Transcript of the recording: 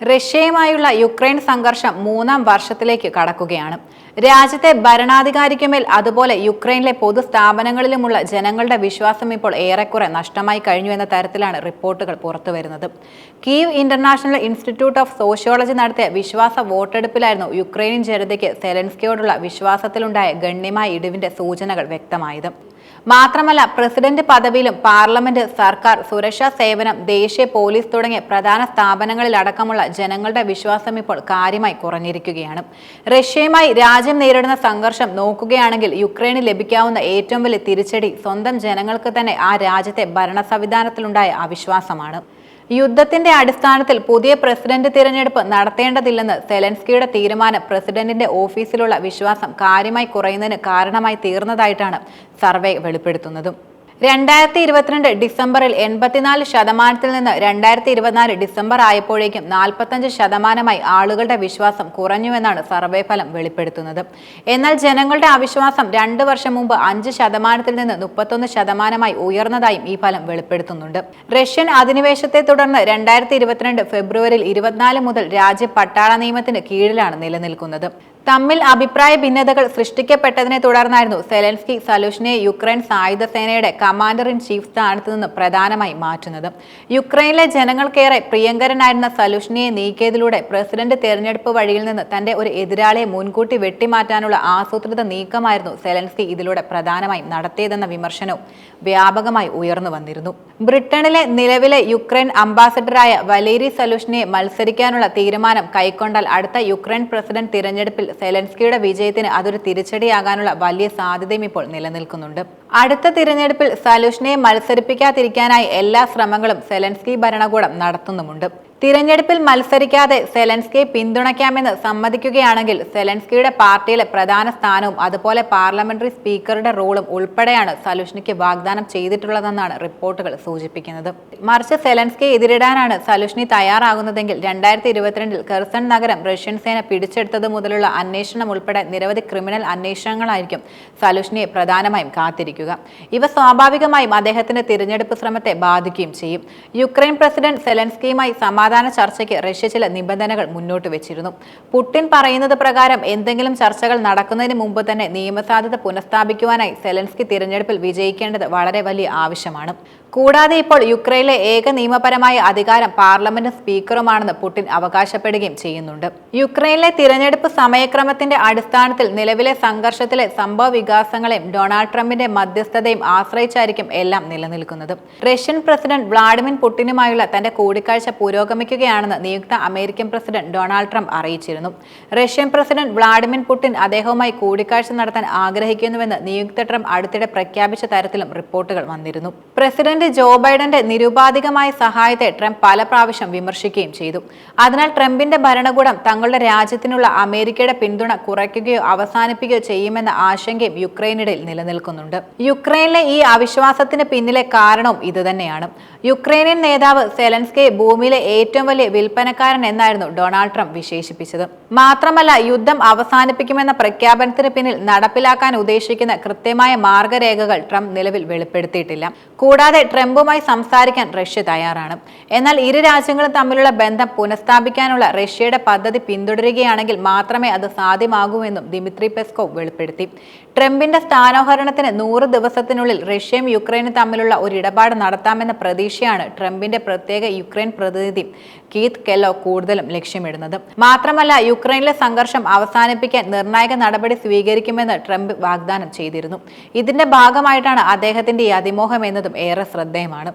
റഷ്യയുമായുള്ള Ukraine സംഘർഷം മൂന്നാം വർഷത്തിലേക്ക് കടക്കുകയാണ്. രാജ്യത്തെ ഭരണാധികാരിക്കുമേൽ അതുപോലെ യുക്രൈനിലെ പൊതുസ്ഥാപനങ്ങളിലുമുള്ള ജനങ്ങളുടെ വിശ്വാസം ഇപ്പോൾ ഏറെക്കുറെ നഷ്ടമായി കഴിഞ്ഞു എന്ന തരത്തിലാണ് റിപ്പോർട്ടുകൾ പുറത്തുവരുന്നത്. Kyiv International Institute of Sociology നടത്തിയ വിശ്വാസ വോട്ടെടുപ്പിലായിരുന്നു യുക്രൈനിയൻ ജനതയ്ക്ക് സെലൻസ്കിയോടുള്ള വിശ്വാസത്തിലുണ്ടായ ഗണ്യമായ ഇടിവിന്റെ സൂചനകൾ വ്യക്തമായത്. മാത്രമല്ല പ്രസിഡന്റ് പദവിയിലും പാർലമെന്റ് സർക്കാർ സുരക്ഷാ സേവനം ദേശീയ പോലീസ് തുടങ്ങിയ പ്രധാന സ്ഥാപനങ്ങളിലടക്കമുള്ള ജനങ്ങളുടെ വിശ്വാസം ഇപ്പോൾ കാര്യമായി കുറഞ്ഞിരിക്കുകയാണ്. റഷ്യയുമായി രാജ്യം നേരിടുന്ന സംഘർഷം നോക്കുകയാണെങ്കിൽ യുക്രൈന് ലഭിക്കാവുന്ന ഏറ്റവും വലിയ തിരിച്ചടി സ്വന്തം ജനങ്ങൾക്ക് തന്നെ ആ രാജ്യത്തെ ഭരണ സംവിധാനത്തിലുണ്ടായ അവിശ്വാസമാണ്. യുദ്ധത്തിന്റെ അടിസ്ഥാനത്തിൽ പുതിയ പ്രസിഡന്റ് തിരഞ്ഞെടുപ്പ് നടത്തേണ്ടതില്ലെന്ന് സെലൻസ്കിയുടെ തീരുമാനം പ്രസിഡന്റിന്റെ ഓഫീസിലുള്ള വിശ്വാസം കാര്യമായി കുറയുന്നതിന് കാരണമായി തീർന്നതായിട്ടാണ് സർവേ വെളിപ്പെടുത്തുന്നതും. രണ്ടായിരത്തി ഇരുപത്തിരണ്ട് ഡിസംബറിൽ എൺപത്തിനാല് ശതമാനത്തിൽ നിന്ന് രണ്ടായിരത്തി ഇരുപത്തിനാല് ഡിസംബർ ആയപ്പോഴേക്കും നാൽപ്പത്തഞ്ച് ശതമാനമായി ആളുകളുടെ വിശ്വാസം കുറഞ്ഞുവെന്നാണ് സർവേ ഫലം വെളിപ്പെടുത്തുന്നത്. എന്നാൽ ജനങ്ങളുടെ അവിശ്വാസം രണ്ട് വർഷം മുമ്പ് അഞ്ച് ശതമാനത്തിൽ നിന്ന് മുപ്പത്തൊന്ന് ശതമാനമായി ഉയർന്നതായും ഈ ഫലം വെളിപ്പെടുത്തുന്നുണ്ട്. റഷ്യൻ അധിനിവേശത്തെ തുടർന്ന് രണ്ടായിരത്തി ഇരുപത്തിരണ്ട് ഫെബ്രുവരിയിൽ ഇരുപത്തിനാല് മുതൽ രാജ്യ പട്ടാള നിയമത്തിന് കീഴിലാണ് നിലനിൽക്കുന്നത്. തമ്മിൽ അഭിപ്രായ ഭിന്നതകൾ സൃഷ്ടിക്കപ്പെട്ടതിനെ തുടർന്നായിരുന്നു സെലൻസ്കി സലൂഷിനെ യുക്രൈൻ സായുധ സേനയുടെ കമാൻഡർ ഇൻ ചീഫ് സ്ഥാനത്ത് നിന്ന് പ്രധാനമായി മാറ്റുന്നത്. യുക്രൈനിലെ ജനങ്ങൾക്കേറെ പ്രിയങ്കരനായിരുന്ന സലുഷിനെ നീക്കിയതിലൂടെ പ്രസിഡന്റ് തെരഞ്ഞെടുപ്പ് വഴിയിൽ നിന്ന് തന്റെ ഒരു എതിരാളിയെ മുൻകൂട്ടി വെട്ടിമാറ്റാനുള്ള ആസൂത്രിത നീക്കമായിരുന്നു സെലൻസ്കി ഇതിലൂടെ പ്രധാനമായും നടത്തിയതെന്ന വിമർശനവും വ്യാപകമായി ഉയർന്നു വന്നിരുന്നു. ബ്രിട്ടനിലെ നിലവിലെ യുക്രൈൻ അംബാസഡറായ വലേരി സലൂഷിനെ മത്സരിക്കാനുള്ള തീരുമാനം കൈക്കൊണ്ടാൽ അടുത്ത യുക്രൈൻ പ്രസിഡന്റ് തിരഞ്ഞെടുപ്പിൽ സെലൻസ്കിയുടെ വിജയത്തിന് അതൊരു തിരിച്ചടിയാകാനുള്ള വലിയ സാധ്യതയും ഇപ്പോൾ നിലനിൽക്കുന്നുണ്ട്. അടുത്ത തിരഞ്ഞെടുപ്പിൽ സലുഷിനെ മത്സരിപ്പിക്കാതിരിക്കാനായി എല്ലാ ശ്രമങ്ങളും സെലൻസ്കി ഭരണകൂടം നടത്തുന്നുമുണ്ട്. തിരഞ്ഞെടുപ്പിൽ മത്സരിക്കാതെ സെലൻസ്കിയെ പിന്തുണയ്ക്കാമെന്ന് സമ്മതിക്കുകയാണെങ്കിൽ സെലൻസ്കിയുടെ പാർട്ടിയിലെ പ്രധാന സ്ഥാനവും അതുപോലെ പാർലമെന്ററി സ്പീക്കറുടെ റോളും ഉൾപ്പെടെയാണ് സലുഷ്നിക്ക് വാഗ്ദാനം ചെയ്തിട്ടുള്ളതെന്നാണ് റിപ്പോർട്ടുകൾ സൂചിപ്പിക്കുന്നത്. മറിച്ച് സെലൻസ്കിയെ എതിരിടാനാണ് സലുഷ്നി തയ്യാറാകുന്നതെങ്കിൽ രണ്ടായിരത്തി ഇരുപത്തിരണ്ടിൽ കെർസൺ നഗരം റഷ്യൻ സേന പിടിച്ചെടുത്തത് മുതലുള്ള അന്വേഷണം ഉൾപ്പെടെ നിരവധി ക്രിമിനൽ അന്വേഷണങ്ങളായിരിക്കും സലുഷ്നിയെ പ്രധാനമായും കാത്തിരിക്കുക. ഇവ സ്വാഭാവികമായും അദ്ദേഹത്തിന്റെ തിരഞ്ഞെടുപ്പ് ശ്രമത്തെ ബാധിക്കുകയും ചെയ്യും. യുക്രൈൻ പ്രസിഡന്റ് സെലൻസ്കിയുമായി സമാധാന ചർച്ചയ്ക്ക് റഷ്യ ചില നിബന്ധനകൾ മുന്നോട്ട് വെച്ചിരുന്നു. പുടിൻ പറയുന്നത് പ്രകാരം എന്തെങ്കിലും ചർച്ചകൾ നടക്കുന്നതിന് മുമ്പ് തന്നെ നിയമസാധ്യത പുനഃസ്ഥാപിക്കുവാനായി സെലൻസ്കി തിരഞ്ഞെടുപ്പിൽ വിജയിക്കേണ്ടത് വളരെ വലിയ ആവശ്യമാണ്. കൂടാതെ ഇപ്പോൾ യുക്രൈനിലെ ഏക നിയമപരമായ അധികാരം പാർലമെന്റ് സ്പീക്കറുമാണെന്ന് പുടിൻ അവകാശപ്പെടുകയും ചെയ്യുന്നുണ്ട്. യുക്രൈനിലെ തിരഞ്ഞെടുപ്പ് സമയക്രമത്തിന്റെ അടിസ്ഥാനത്തിൽ നിലവിലെ സംഘർഷത്തിലെ സംഭവ വികാസങ്ങളെയും ഡൊണാൾഡ് ട്രംപിന്റെ മധ്യസ്ഥതയും ആശ്രയിച്ചായിരിക്കും എല്ലാം നിലനിൽക്കുന്നത്. റഷ്യൻ പ്രസിഡന്റ് വ്ളാഡിമിർ പുടിനുമായുള്ള തന്റെ കൂടിക്കാഴ്ച പുരോഗമിക്കുകയാണെന്ന് നിയുക്ത അമേരിക്കൻ പ്രസിഡന്റ് ഡൊണാൾഡ് ട്രംപ് അറിയിച്ചിരുന്നു. റഷ്യൻ പ്രസിഡന്റ് വ്ളാഡിമിർ പുടിൻ അദ്ദേഹവുമായി കൂടിക്കാഴ്ച നടത്താൻ ആഗ്രഹിക്കുന്നുവെന്ന് നിയുക്ത ട്രംപ് അടുത്തിടെ പ്രഖ്യാപിച്ച തരത്തിലും റിപ്പോർട്ടുകൾ വന്നിരുന്നു. പ്രസിഡന്റ് ജോ ബൈഡന്റെ നിരുപാധികമായ സഹായത്തെ ട്രംപ് പല പ്രാവശ്യം വിമർശിക്കുകയും ചെയ്തു. അതിനാൽ ട്രംപിന്റെ ഭരണകൂടം തങ്ങളുടെ രാജ്യത്തിനുള്ള അമേരിക്കയുടെ പിന്തുണ കുറയ്ക്കുകയോ അവസാനിപ്പിക്കുകയോ ചെയ്യുമെന്ന ആശങ്കയും യുക്രൈനിടയിൽ നിലനിൽക്കുന്നുണ്ട്. യുക്രൈനിലെ ഈ അവിശ്വാസത്തിന് പിന്നിലെ കാരണവും ഇതുതന്നെയാണ്. യുക്രൈനിയൻ നേതാവ് സെലൻസ്കെ ഭൂമിയിലെ ഏറ്റവും വലിയ വിൽപ്പനക്കാരൻ എന്നായിരുന്നു ഡൊണാൾഡ് ട്രംപ് വിശേഷിപ്പിച്ചത്. മാത്രമല്ല യുദ്ധം അവസാനിപ്പിക്കുമെന്ന പ്രഖ്യാപനത്തിന് പിന്നിൽ നടപ്പിലാക്കാൻ ഉദ്ദേശിക്കുന്ന കൃത്യമായ മാർഗരേഖകൾ ട്രംപ് നിലവിൽ വെളിപ്പെടുത്തിയിട്ടില്ല. കൂടാതെ ട്രംപുമായി സംസാരിക്കാൻ റഷ്യ തയ്യാറാണ്. എന്നാൽ ഇരു രാജ്യങ്ങളും തമ്മിലുള്ള ബന്ധം പുനഃസ്ഥാപിക്കാനുള്ള റഷ്യയുടെ പദ്ധതി പിന്തുടരുകയാണെങ്കിൽ മാത്രമേ അത് സാധ്യമാകൂവെന്നും ദിമിത്രി പെസ്കോവ് വെളിപ്പെടുത്തി. ട്രംപിന്റെ സ്ഥാനോഹരണത്തിന് നൂറ് ദിവസത്തിനുള്ളിൽ റഷ്യയും യുക്രൈനും തമ്മിലുള്ള ഒരു ഇടപാട് നടത്താമെന്ന പ്രതീക്ഷയാണ് ട്രംപിന്റെ പ്രത്യേക യുക്രൈൻ പ്രതിനിധി കീത്ത് കെല്ലോ കൂടുതലും ലക്ഷ്യമിടുന്നത്. മാത്രമല്ല യുക്രൈനിലെ സംഘർഷം അവസാനിപ്പിക്കാൻ നിർണായക നടപടി സ്വീകരിക്കുമെന്ന് ട്രംപ് വാഗ്ദാനം ചെയ്തിരുന്നു. ഇതിന്റെ ഭാഗമായിട്ടാണ് അദ്ദേഹത്തിന്റെ ഈ അതിമോഹം എന്നതും ഏറെ ശ്രദ്ധേയമാണ്.